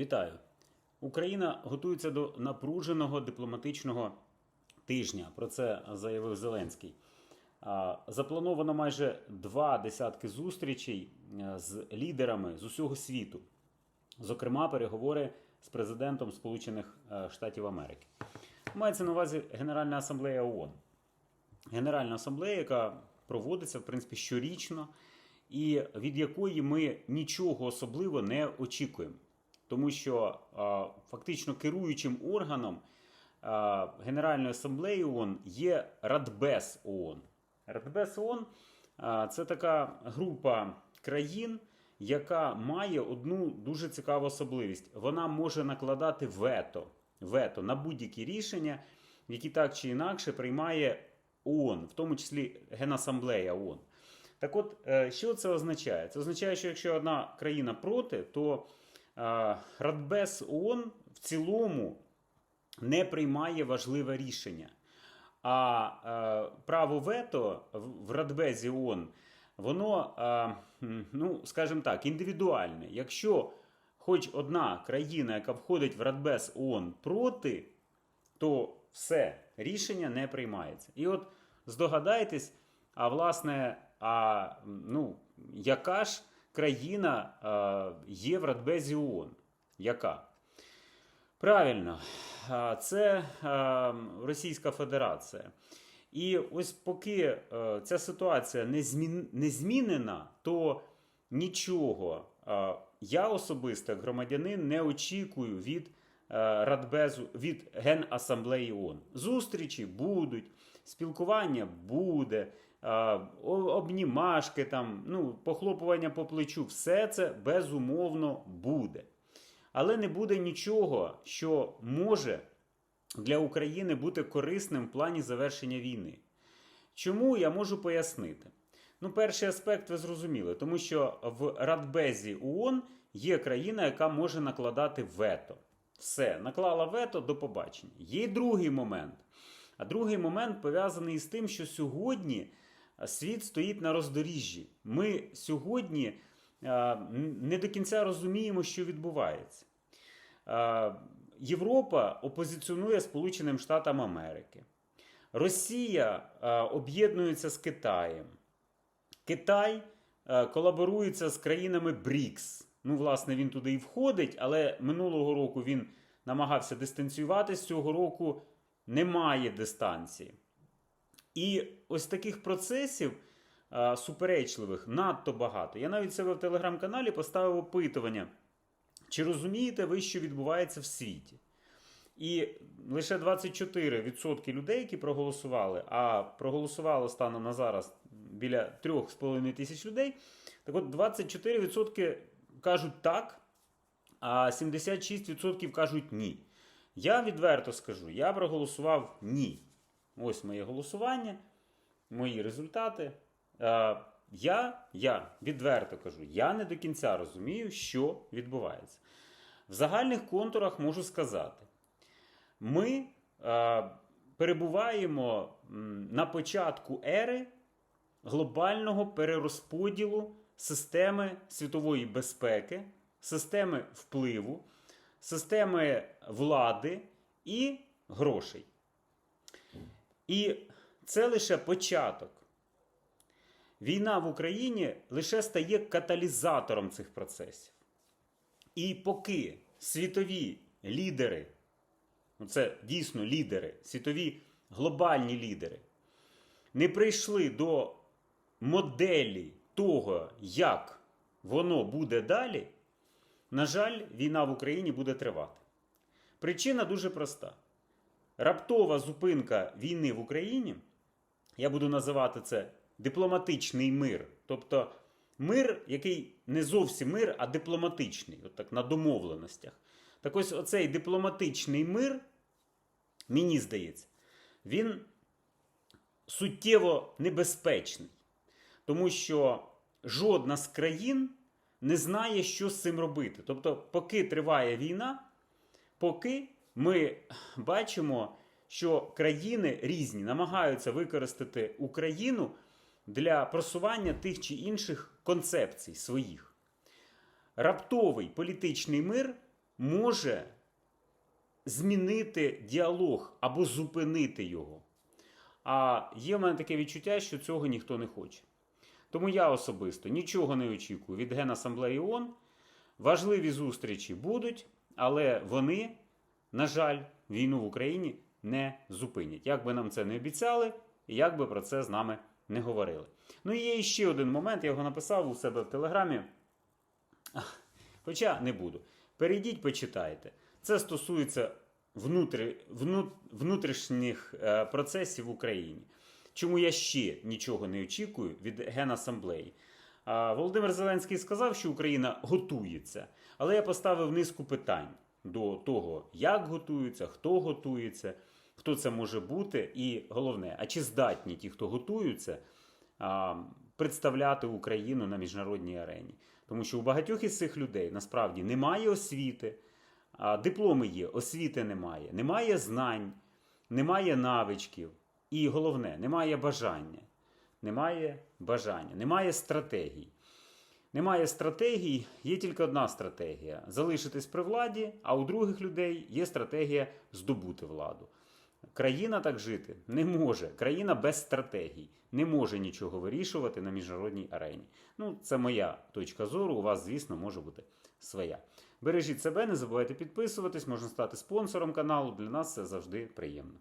Вітаю! Україна готується до напруженого дипломатичного тижня. Про це заявив Зеленський. Заплановано майже два десятки зустрічей е, з лідерами з усього світу, зокрема, переговори з президентом Сполучених е, Штатів Америки. Мається на увазі Генеральна асамблея ООН. Генеральна асамблея, яка проводиться в принципі щорічно, і від якої ми нічого особливо не очікуємо. Тому що фактично керуючим органом Генеральної асамблеї ООН є Радбез ООН. Радбез ООН це така група країн, яка має одну дуже цікаву особливість. Вона може накладати вето, вето на будь-які рішення, які так чи інакше приймає ООН, в тому числі Генасамблея ООН. Так от, е, що це означає? Це означає, що якщо одна країна проти, то е, Радбез ООН в цілому не приймає важливе рішення. А е, право вето в Радбезі ООН, воно, е, ну, скажімо так, індивідуальне. Якщо хоч одна країна, яка входить в Радбез ООН проти, то все, рішення не приймається. І от здогадайтесь, а власне, а, ну, яка ж країна е, є в Радбезі ООН? Яка? Правильно, це е, Російська Федерація. І ось поки е, ця ситуація не, змінена, то нічого е, я особисто, громадянин, не очікую від е, Радбезу, від Генасамблеї ООН. Зустрічі будуть, спілкування буде, обнімашки, там, ну, похлопування по плечу, все це безумовно буде. Але не буде нічого, що може для України бути корисним в плані завершення війни. Чому я можу пояснити? Ну, перший аспект ви зрозуміли, тому що в Радбезі ООН є країна, яка може накладати вето. Все, наклала вето до побачення. Є другий момент. А другий момент пов'язаний з тим, що сьогодні світ стоїть на роздоріжжі. Ми сьогодні не до кінця розуміємо, що відбувається. Європа опозиціонує Сполученим Штатам Америки. Росія об'єднується з Китаєм. Китай е, колаборується з країнами БРІКС. Ну, власне, він туди і входить, але минулого року він намагався дистанціюватись. Цього року немає дистанції. І ось таких процесів е, суперечливих надто багато. Я навіть себе в телеграм-каналі поставив опитування, чи розумієте ви, що відбувається в світі? І лише 24% людей, які проголосували, а проголосувало станом на зараз біля 3,5 тисяч людей. Так от 24% кажуть так, а 76% кажуть ні. Я відверто скажу, я проголосував ні. Ось моє голосування, мої результати. Е, Я, я відверто кажу, я не до кінця розумію, що відбувається. В загальних контурах можу сказати, ми е, перебуваємо на початку ери глобального перерозподілу системи світової безпеки, системи впливу, системи влади і грошей. І це лише початок. Війна в Україні лише стає каталізатором цих процесів. І поки світові лідери, ну це дійсно лідери, світові глобальні лідери, не прийшли до моделі того, як воно буде далі, на жаль, війна в Україні буде тривати. Причина дуже проста. Раптова зупинка війни в Україні, я буду називати це дипломатичний мир. Тобто мир, який не зовсім мир, а дипломатичний, от так на домовленостях. Так ось оцей дипломатичний мир, мені здається, він суттєво небезпечний, тому що жодна з країн не знає, що з цим робити. Тобто, поки триває війна, поки ми бачимо, що країни різні намагаються використати Україну для просування тих чи інших концепцій своїх. Раптовий політичний мир може змінити діалог або зупинити його. А є в мене таке відчуття, що цього ніхто не хоче. Тому я особисто нічого не очікую від Генасамблеї ООН. Важливі зустрічі будуть, але вони, на жаль, війну в Україні не зупинять. Як би нам це не обіцяли, і як би про це з нами не говорили. Ну і є ще один момент, я його написав у себе в Телеграмі. Хоча не буду. Перейдіть, почитайте. Це стосується внутрі, внутрішніх е, процесів в Україні. Чому я ще нічого не очікую від Генасамблеї? Володимир Зеленський сказав, що Україна готується, але я поставив низку питань до того, як готуються, хто готується, хто це може бути, і головне, а чи здатні ті, хто готуються, представляти Україну на міжнародній арені. Тому що у багатьох із цих людей насправді немає освіти, дипломи є, освіти немає, немає знань, немає навичків. І головне, немає бажання. Немає бажання, немає стратегій. Немає стратегій, є тільки одна стратегія залишитись при владі, а у других людей є стратегія здобути владу. Країна так жити не може. Країна без стратегій не може нічого вирішувати на міжнародній арені. Ну, це моя точка зору. У вас, звісно, може бути своя. Бережіть себе, не забувайте підписуватись, можна стати спонсором каналу. Для нас це завжди приємно.